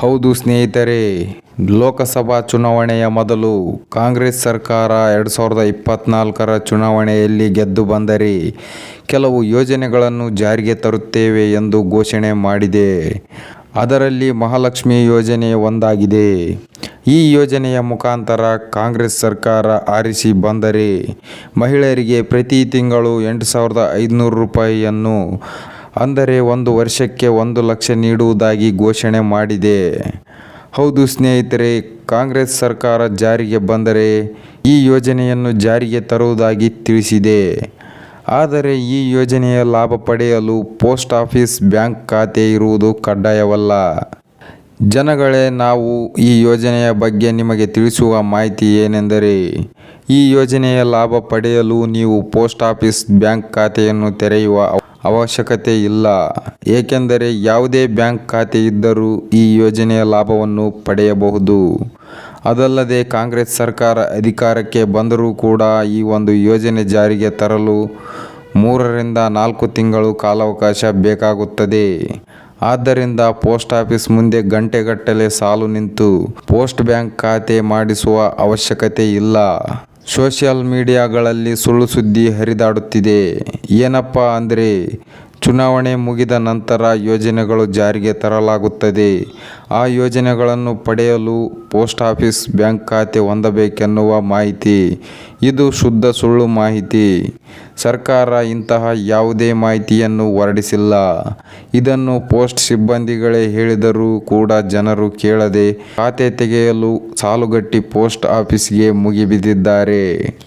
ಹೌದು ಸ್ನೇಹಿತರೆ, ಲೋಕಸಭಾ ಚುನಾವಣೆಯ ಮೊದಲು ಕಾಂಗ್ರೆಸ್ ಸರ್ಕಾರ ಎರಡು ಸಾವಿರದ ಇಪ್ಪತ್ನಾಲ್ಕರ ಚುನಾವಣೆಯಲ್ಲಿ ಗೆದ್ದು ಬಂದರೆ ಕೆಲವು ಯೋಜನೆಗಳನ್ನು ಜಾರಿಗೆ ತರುತ್ತೇವೆ ಎಂದು ಘೋಷಣೆ ಮಾಡಿದೆ. ಅದರಲ್ಲಿ ಮಹಾಲಕ್ಷ್ಮಿ ಯೋಜನೆ ಒಂದಾಗಿದೆ. ಈ ಯೋಜನೆಯ ಮುಖಾಂತರ ಕಾಂಗ್ರೆಸ್ ಸರ್ಕಾರ ಆರಿಸಿ ಬಂದರೆ ಮಹಿಳೆಯರಿಗೆ ಪ್ರತಿ ತಿಂಗಳು ಎಂಟು ಸಾವಿರದ ಐದುನೂರು ರೂಪಾಯಿಯನ್ನು ಅಂದರೆ ಒಂದು ವರ್ಷಕ್ಕೆ ಒಂದು ಲಕ್ಷ ನೀಡುವುದಾಗಿ ಘೋಷಣೆ ಮಾಡಿದೆ. ಹೌದು ಸ್ನೇಹಿತರೆ, ಕಾಂಗ್ರೆಸ್ ಸರ್ಕಾರ ಜಾರಿಗೆ ಬಂದರೆ ಈ ಯೋಜನೆಯನ್ನು ಜಾರಿಗೆ ತರುವುದಾಗಿ ತಿಳಿಸಿದೆ. ಆದರೆ ಈ ಯೋಜನೆಯ ಲಾಭ ಪಡೆಯಲು ಪೋಸ್ಟ್ ಆಫೀಸ್ ಬ್ಯಾಂಕ್ ಖಾತೆ ಇರುವುದು ಕಡ್ಡಾಯವಲ್ಲ. ಜನಗಳೇ, ನಾವು ಈ ಯೋಜನೆಯ ಬಗ್ಗೆ ನಿಮಗೆ ತಿಳಿಸುವ ಮಾಹಿತಿ ಏನೆಂದರೆ, ಈ ಯೋಜನೆಯ ಲಾಭ ಪಡೆಯಲು ನೀವು ಪೋಸ್ಟ್ ಆಫೀಸ್ ಬ್ಯಾಂಕ್ ಖಾತೆಯನ್ನು ತೆರೆಯುವ ಅವಶ್ಯಕತೆ ಇಲ್ಲ. ಏಕೆಂದರೆ ಯಾವುದೇ ಬ್ಯಾಂಕ್ ಖಾತೆ ಇದ್ದರೂ ಈ ಯೋಜನೆಯ ಲಾಭವನ್ನು ಪಡೆಯಬಹುದು. ಅದಲ್ಲದೆ ಕಾಂಗ್ರೆಸ್ ಸರ್ಕಾರ ಅಧಿಕಾರಕ್ಕೆ ಬಂದರೂ ಕೂಡ ಈ ಒಂದು ಯೋಜನೆ ಜಾರಿಗೆ ತರಲು ಮೂರರಿಂದ ನಾಲ್ಕು ತಿಂಗಳು ಕಾಲಾವಕಾಶ ಬೇಕಾಗುತ್ತದೆ. ಆದ್ದರಿಂದ ಪೋಸ್ಟ್ ಆಫೀಸ್ ಮುಂದೆ ಗಂಟೆಗಟ್ಟಲೆ ಸಾಲು ನಿಂತು ಪೋಸ್ಟ್ ಬ್ಯಾಂಕ್ ಖಾತೆ ಮಾಡಿಸುವ ಅವಶ್ಯಕತೆ ಇಲ್ಲ. ಸೋಷಿಯಲ್ ಮೀಡಿಯಾಗಳಲ್ಲಿ ಸುಳ್ಳು ಸುದ್ದಿ ಹರಿದಾಡುತ್ತಿದೆ. ಏನಪ್ಪ ಅಂದರೆ, ಚುನಾವಣೆ ಮುಗಿದ ನಂತರ ಯೋಜನೆಗಳು ಜಾರಿಗೆ ತರಲಾಗುತ್ತದೆ. ಆ ಯೋಜನೆಗಳನ್ನು ಪಡೆಯಲು ಪೋಸ್ಟ್ ಆಫೀಸ್ ಬ್ಯಾಂಕ್ ಖಾತೆ ಹೊಂದಬೇಕೆನ್ನುವ ಮಾಹಿತಿ. ಇದು ಶುದ್ಧ ಸುಳ್ಳು ಮಾಹಿತಿ. ಸರ್ಕಾರ ಇಂತಹ ಯಾವುದೇ ಮಾಹಿತಿಯನ್ನು ಹೊರಡಿಸಿಲ್ಲ. ಇದನ್ನು ಪೋಸ್ಟ್ ಸಿಬ್ಬಂದಿಗಳೇ ಹೇಳಿದರೂ ಕೂಡ ಜನರು ಕೇಳದೆ ಖಾತೆ ತೆಗೆಯಲು ಸಾಲುಗಟ್ಟಿ ಪೋಸ್ಟ್ ಆಫೀಸ್ಗೆ ಮುಗಿಬಿದ್ದಿದ್ದಾರೆ.